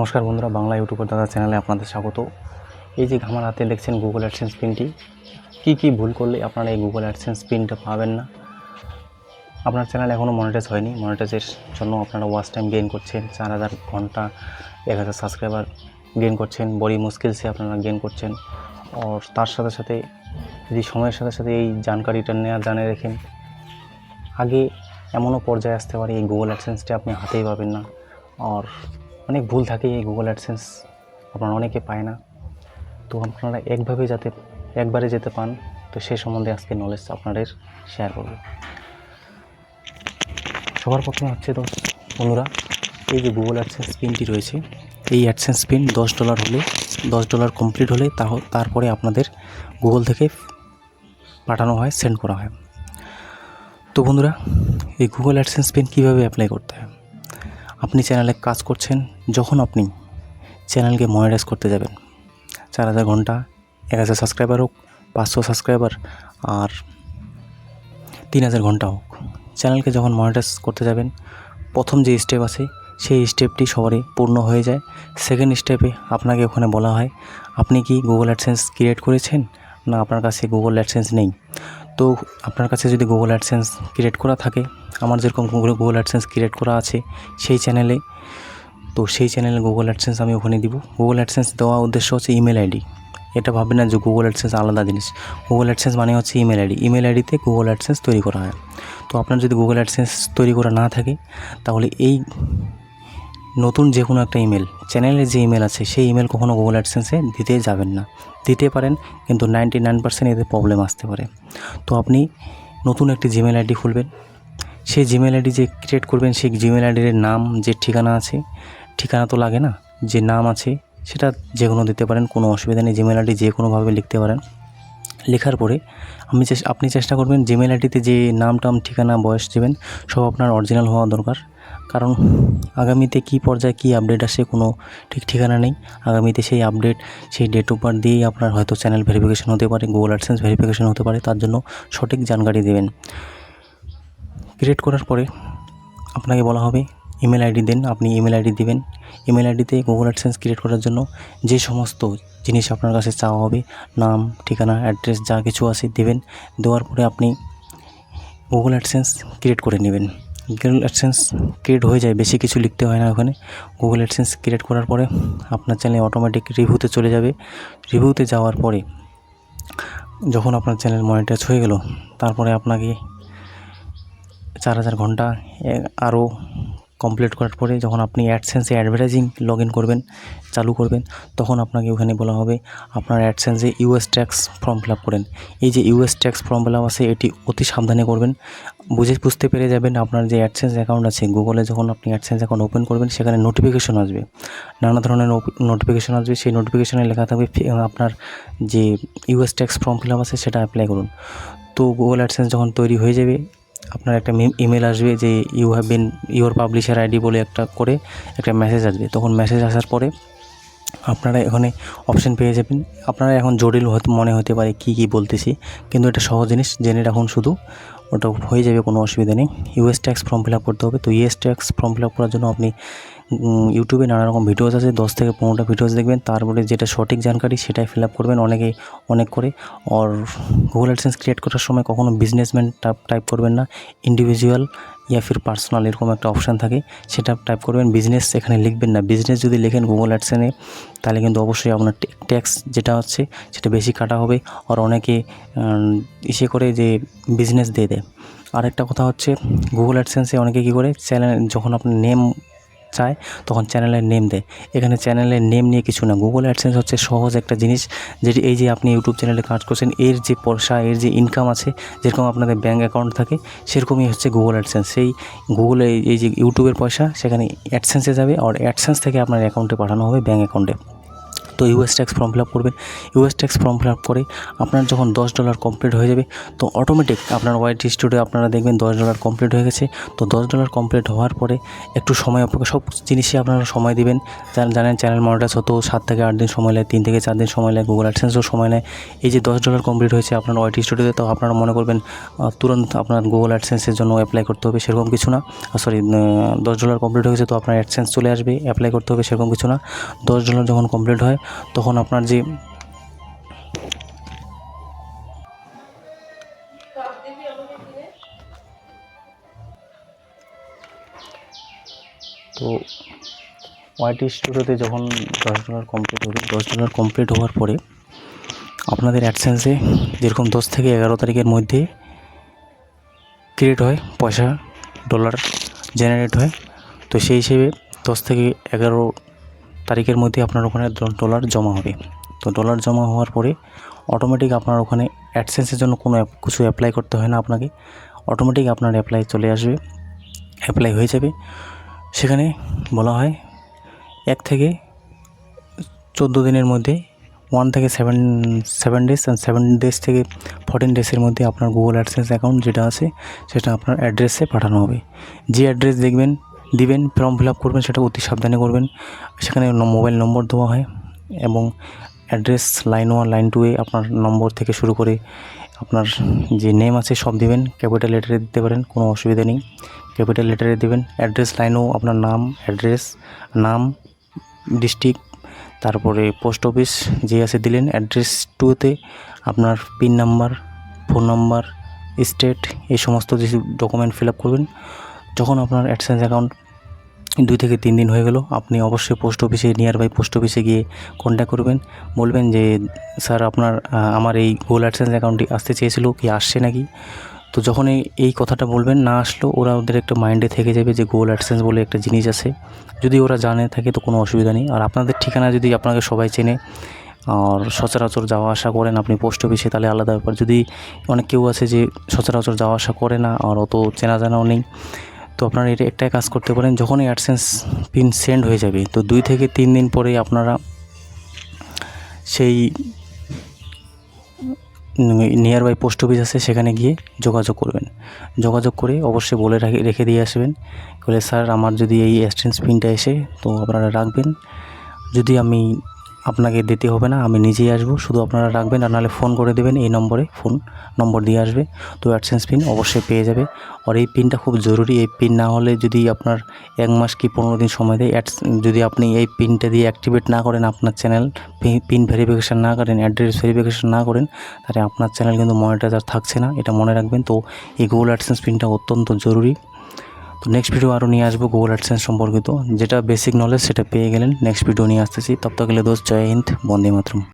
নমস্কার বন্ধুরা, বাংলা ইউটিউবার দাদা চ্যানেলে আপনাদের স্বাগত। এই যে আমার হাতে দেখছেন গুগল অ্যাডসেন্স পিনটি, কী কী ভুল করলে আপনারা এই গুগল অ্যাডসেন্স পিনটা পাবেন না? আপনার চ্যানেল এখনও মনিটাইজ হয়নি মনিটাইজের জন্য আপনারা ওয়াচ টাইম গেইন করছেন, চার হাজার ঘণ্টা, এক হাজার সাবস্ক্রাইবার গেইন করছেন, বড়ি মুশকিলসে আপনারা গেইন করছেন। আর তার সাথে সাথে, যদি সময়ের সাথে সাথে এই জানকারিটা নেওয়া জানে রেখেন, আগে এমনও পর্যায়ে আসতে পারে এই গুগল অ্যাডসেন্সটা আপনি হাতেই পাবেন না। আর অনেক ভুল থাকে এই গুগল অ্যাডসেন্স আপনারা অনেকে পায় না। তো আপনারা একভাবে যাতে, একবারে যেতে পান, তো সে সম্বন্ধে আজকে নলেজ আপনাদের শেয়ার করব। সবার প্রথমে হচ্ছে তো বন্ধুরা, এই যে গুগল অ্যাডসেন্স পিনটি রয়েছে, এই অ্যাডসেন্স পিন দশ ডলার হলে, দশ ডলার কমপ্লিট হলে তারপরে আপনাদের গুগল থেকে পাঠানো হয় সেন্ড করা হয়। তো বন্ধুরা, এই গুগল অ্যাডসেন্স পিন কীভাবে অ্যাপ্লাই করতে হয়? আপনি চ্যানেলে কাজ করছেন, যখন আপনি চ্যানেলকে মনিটাইজ করতে যাবেন, চার হাজার ঘণ্টা, এক হাজার সাবস্ক্রাইবার হোক, পাঁচশো সাবস্ক্রাইবার আর তিন হাজার ঘণ্টা হোক, চ্যানেলকে যখন মনিটাইজ করতে যাবেন, প্রথম যে স্টেপ আছে, সেই স্টেপটি সবারই পূর্ণ হয়ে যায়। সেকেন্ড স্টেপে আপনাকে ওখানে বলা হয়, আপনি কি গুগল অ্যাডসেন্স ক্রিয়েট করেছেন? না, আপনার কাছে গুগল অ্যাডসেন্স নেই। তো আপনার কাছে যদি গুগল অ্যাডসেন্স ক্রিয়েট করা থাকে আমার যেরকম গুগল অ্যাডসেন্স ক্রিয়েট করা আছে সেই চ্যানেলে তো সেই চ্যানেলে গুগল অ্যাডসেন্স আমি ওখানে দিব। গুগল অ্যাডসেন্স দেওয়া উদ্দেশ্য হচ্ছে ইমেল আইডি এটা ভাববেন না যে গুগল অ্যাডসেন্স আলাদা জিনিস। গুগল অ্যাডসেন্স মানে হচ্ছে ইমেল আইডি ইমেল আইডিতে গুগল অ্যাডসেন্স তৈরি করা হয়। তো আপনার যদি গুগল অ্যাডসেন্স তৈরি করা না থাকে, তাহলে এই নতুন যে কোনো একটা ইমেল চ্যানেলের যে ইমেল আছে, সেই ইমেল কখনো গুগল অ্যাডসেন্সে দিতে যাবেন না। দিতে পারেন, কিন্তু নাইনটি নাইন পার্সেন্ট এতে প্রবলেম আসতে পারে। তো আপনি নতুন একটি জিমেল আইডি খুলবেন। সেই জিমেল আইডি যে ক্রিয়েট করবেন, সেই জিমেল আইডির নাম যে ঠিকানা আছে, ঠিকানা তো লাগে না, যে নাম আছে, সেটা যে কোনো দিতে পারেন, কোনো অসুবিধা নেই জিমেল আইডি যে কোনোভাবে লিখতে পারেন। লেখার পরে আমি আপনি চেষ্টা করবেন জিমেল আইডিতে যে নাম, টাম, ঠিকানা, বয়স দেবেন, সব আপনার অরিজিনাল হওয়া দরকার। কারণ আগামীতে কী পর্যায়ে কী আপডেট আসে কোনো ঠিক ঠিকানা নেই। আগামীতে সেই আপডেট সেই ডেট অফ বার্থ দিয়েই আপনার হয়তো চ্যানেল ভেরিফিকেশন হতে পারে গুগল অ্যাডসেন্স ভেরিফিকেশন হতে পারে, তার জন্য সঠিক জানকারি দেবেন। ক্রিয়েট করার পরে আপনাকে বলা হবে ইমেল আইডি দেন, আপনি ইমেল আইডি দিবেন। ইমেল আইডিতে গুগল অ্যাডসেন্স ক্রিয়েট করার জন্য যে সমস্ত জিনিস আপনার কাছে চাওয়া হবে, নাম, ঠিকানা অ্যাড্রেস যা কিছু আছে দেবেন, দেওয়ার পরে আপনি গুগল অ্যাডসেন্স ক্রিয়েট করে নেবেন। গুগল অ্যাডসেন্স ক্রিয়েট হয়ে যায়, বেশি কিছু লিখতে হয় না ওখানে। গুগল অ্যাডসেন্স ক্রিয়েট করার পরে আপনার চ্যানেল অটোমেটিক রিভিউতে চলে যাবে। রিভিউতে যাওয়ার পরে যখন আপনার চ্যানেল মনিটাইজ হয়ে গেল, তারপরে আপনাকে চার হাজার ঘণ্টা আরও কমপ্লিট করার পরে যখন আপনি অ্যাডসেন্সে অ্যাডভার্টাইজিং লগ ইন করবেন, চালু করবেন, তখন আপনাকে ওখানে বলা হবে আপনার অ্যাডসেন্সে US tax form fill up করেন। এই যে US tax form fill up আছে, এটি অতি সাবধানে করবেন। বুঝে বুঝতে পেরে যাবেন আপনার যে অ্যাডসেন্স অ্যাকাউন্ট আছে গুগলে যখন আপনি অ্যাডসেন্স অ্যাকাউন্ট ওপেন করবেন, সেখানে নোটিফিকেশন আসবে। নানা ধরনের নোটিফিকেশন আসবে, সেই নোটিফিকেশনে লেখা থাকবে আপনার যে US tax form fill up আছে, সেটা অ্যাপ্লাই করুন। তো গুগল অ্যাডসেন্স যখন তৈরি হয়ে যাবে আপনার একটা ইমেল আসবে যে you have been your publisher ID বলে একটা করে একটা মেসেজ আসবে। তখন মেসেজ আসার পরে আপনারা এখানে অপশন পেয়ে যাবেন। আপনারা এখন জটিল হতে, মনে হতে পারে কি কি বলতেছি, কিন্তু এটা সহজ জিনিস, জেনে রাখুন শুধু। ওটা হয়ে যাবে, কোনো অসুবিধা নেই। US tax form fill up করতে হবে। তো US tax form fill up করার জন্য আপনি ইউটিউবে নানা রকম ভিডিওস আছে, দশ থেকে পনেরোটা ভিডিওস দেখবেন। তারপরে যেটা সঠিক জানকারি সেটাই ফিল আপ করবেন অনেকে, অনেক করে। আর গুগল অ্যাডসেন্স ক্রিয়েট করার সময় কখনো বিজনেসম্যান টাইপ করবেন না। ইন্ডিভিজুয়াল ইয়া ফির পার্সোনাল এরকম একটা অপশান থাকে, সেটা টাইপ করবেন। বিজনেস এখানে লিখবেন না। বিজনেস যদি লেখেন গুগল অ্যাডসেনে তাহলে কিন্তু অবশ্যই আপনার ট্যাক্স যেটা হচ্ছে, সেটা বেশি কাটা হবে। আর অনেকে ইসে করে যে বিজনেস দিয়ে দেয়। আরেকটা কথা হচ্ছে গুগল অ্যাডসেন্সে অনেকে কী করে চ্যানেল যখন আপনি নেম চায়, তখন চ্যানেলের নেম দেয়। এখানে চ্যানেলের নেম নিয়ে কিছু না। গুগল অ্যাডসেন্স হচ্ছে সহজ একটা জিনিস, যেটি এই যে আপনি ইউটিউব চ্যানেলে কাজ করছেন, এর যে পয়সা, এর যে ইনকাম আছে, যেরকম আপনাদের ব্যাঙ্ক অ্যাকাউন্ট থাকে, সেরকমই হচ্ছে গুগল অ্যাডসেন্স সেই গুগলে এই যে ইউটিউবের পয়সা, সেখানে অ্যাডসেন্সে যাবে, আর অ্যাডসেন্স থেকে আপনার অ্যাকাউন্টে পাঠানো হবে ব্যাঙ্ক অ্যাকাউন্টে তো US tax form fill up করবেন US tax form fill up করে আপনার যখন দশ ডলার কমপ্লিট হয়ে যাবে, তো অটোমেটিক আপনার ওয়াইট স্টুডিও আপনারা দেখবেন দশ ডলার কমপ্লিট হয়ে গেছে। তো দশ ডলার কমপ্লিট হওয়ার পরে একটু সময় অপেক্ষা, সব জিনিসই আপনারা সময় দিবেন। যারা জানেন চ্যানেল মনিটাইজ হতো, সাত থেকে আট দিন সময় নেয়, তিন থেকে চার দিন সময় নেয় গুগল অ্যাডসেন্সও সময় নেয়। এই যে দশ ডলার কমপ্লিট হয়েছে আপনার ওয়াইট স্টুডিওতে তো আপনারা মনে করবেন তুরন্ত আপনার গুগল অ্যাডসেন্সের জন্য অ্যাপ্লাই করতে হবে সেরকম কিছু না। সরি দশ ডলার কমপ্লিট হয়ে গেছে, তো আপনার অ্যাডসেন্স চলে আসবে অ্যাপ্লাই করতে হবে সেরকম কিছু না। দশ ডলার যখন কমপ্লিট হয় তখন আপনার যে তো ওয়াইটি স্টুডিওতে যখন দশ ডলার কমপ্লিট হবে দশ ডলার কমপ্লিট হওয়ার পরে আপনাদের অ্যাডসেন্সে যেরকম দশ থেকে এগারো তারিখের মধ্যে ক্রিয়েট হয়, পয়সা ডলার জেনারেট হয়, তো সেই হিসেবে দশ থেকে এগারো তারিখের মধ্যে আপনার ওখানে ডলার জমা হবে। তো ডলার জমা হওয়ার পরে অটোমেটিক আপনার ওখানে অ্যাডসেন্সের জন্য কোনো কিছু অ্যাপ্লাই করতে হয় না আপনাকে। অটোমেটিক আপনার অ্যাপ্লাই চলে আসবে। অ্যাপ্লাই হয়ে যাবে। সেখানে বলা হয় এক থেকে চোদ্দ দিনের মধ্যে ওয়ান থেকে seven seven days seven days থেকে ফোরটিন ডেজের মধ্যে আপনার গুগল অ্যাডসেন্স অ্যাকাউন্ট যেটা আছে, সেটা আপনার অ্যাড্রেসে পাঠানো হবে। যে অ্যাড্রেস দেখবেন দিবেন, ফর্ম ফিল আপ করবেন, সেটা অতি সাবধানে করবেন। সেখানে মোবাইল নম্বর দেওয়া হয় এবং অ্যাড্রেস লাইন ওয়ান, লাইন টুয়ে আপনার নম্বর থেকে শুরু করে আপনার যে নেম আছে সব দিবেন। ক্যাপিটাল লেটারে দিতে পারেন, কোনো অসুবিধা নেই। ক্যাপিটাল লেটারে দিবেন, অ্যাড্রেস লাইনও আপনার নাম, অ্যাড্রেস, নাম, ডিস্ট্রিক্ট, তারপরে পোস্ট অফিস যে আছে দিলেন, অ্যাড্রেস টুতে আপনার pin number, phone number, state, এই সমস্ত যে ডকুমেন্ট ফিল আপ করবেন। যখন আপনার অ্যাডসেন্স অ্যাকাউন্ট দুই থেকে তিন দিন হয়ে গেল, আপনি অবশ্যই পোস্ট অফিসে নিয়ার বাই পোস্ট অফিসে গিয়ে কন্ট্যাক্ট করবেন। বলবেন যে, স্যার, আপনার আমার এই গুগল অ্যাডসেন্স অ্যাকাউন্টটি আসতে চেয়েছিল, কি আসছে নাকি? তো যখন এই কথাটা বলবেন, না আসলেও ওরা ওদের একটা মাইন্ডে থেকে যাবে যে গুগল অ্যাডসেন্স বলে একটা জিনিস আছে। যদি ওরা জানে, থাকে তো কোনো অসুবিধা নেই। আর আপনাদের ঠিকানা যদি আপনাকে সবাই চেনে, আর সচরাচর যাওয়া আসা করেন আপনি পোস্ট অফিসে তাহলে আলাদা ব্যাপার। যদি অনেক কেউ আছে যে, সচরাচর যাওয়া আসা করে না, আর অত চেনা জানাও নেই তো আপনারা এটা একটাই কাজ করতে পারেন, যখনই অ্যাডসেন্স পিন সেন্ড হয়ে যাবে, তো দুই থেকে তিন দিন পরে আপনারা সেই নিয়ার বাই পোস্ট অফিস আছে, সেখানে গিয়ে যোগাযোগ করবেন। যোগাযোগ করে অবশ্যই বলে রাখে, রেখে দিয়ে আসবেন। বলে, স্যার, আমার যদি এই অ্যাডসেন্স পিনটা এসে, তো আপনারা রাখবেন। যদি আমি আপনাকে দিতে হবে না, আমি নিজেই আসব। শুধু আপনারা রাখবেন আর নাহলে ফোন করে দেবেন এই নম্বরে ফোন নম্বর দিয়ে আসবে। তো অ্যাডসেন্স পিন অবশ্যই পেয়ে যাবে। আর এই পিনটা খুব জরুরি, এই পিন না হলে যদি আপনার এক মাস কি পনেরো দিন সময় দেয় অ্যাডস যদি আপনি এই পিনটা দিয়ে অ্যাক্টিভেট না করেন, আপনার চ্যানেল পিন ভেরিফিকেশান না করেন অ্যাড্রেস ভেরিফিকেশান না করেন, তাহলে আপনার চ্যানেল কিন্তু মনিটাইজার থাকছে না, এটা মনে রাখবেন। তো এই গুগল অ্যাডসেন্স পিনটা অত্যন্ত জরুরি। তো নেক্সট ভিডিও আরও নিয়ে আসব গুগল অ্যাডসেন্স সম্পর্কিত। যেটা বেসিক নলেজ সেটা পেয়ে গেলেন। নেক্সট ভিডিও নিয়ে আসতেছি। তব তক দোস্ত, জয় হিন্দ, বন্দে মাতরম।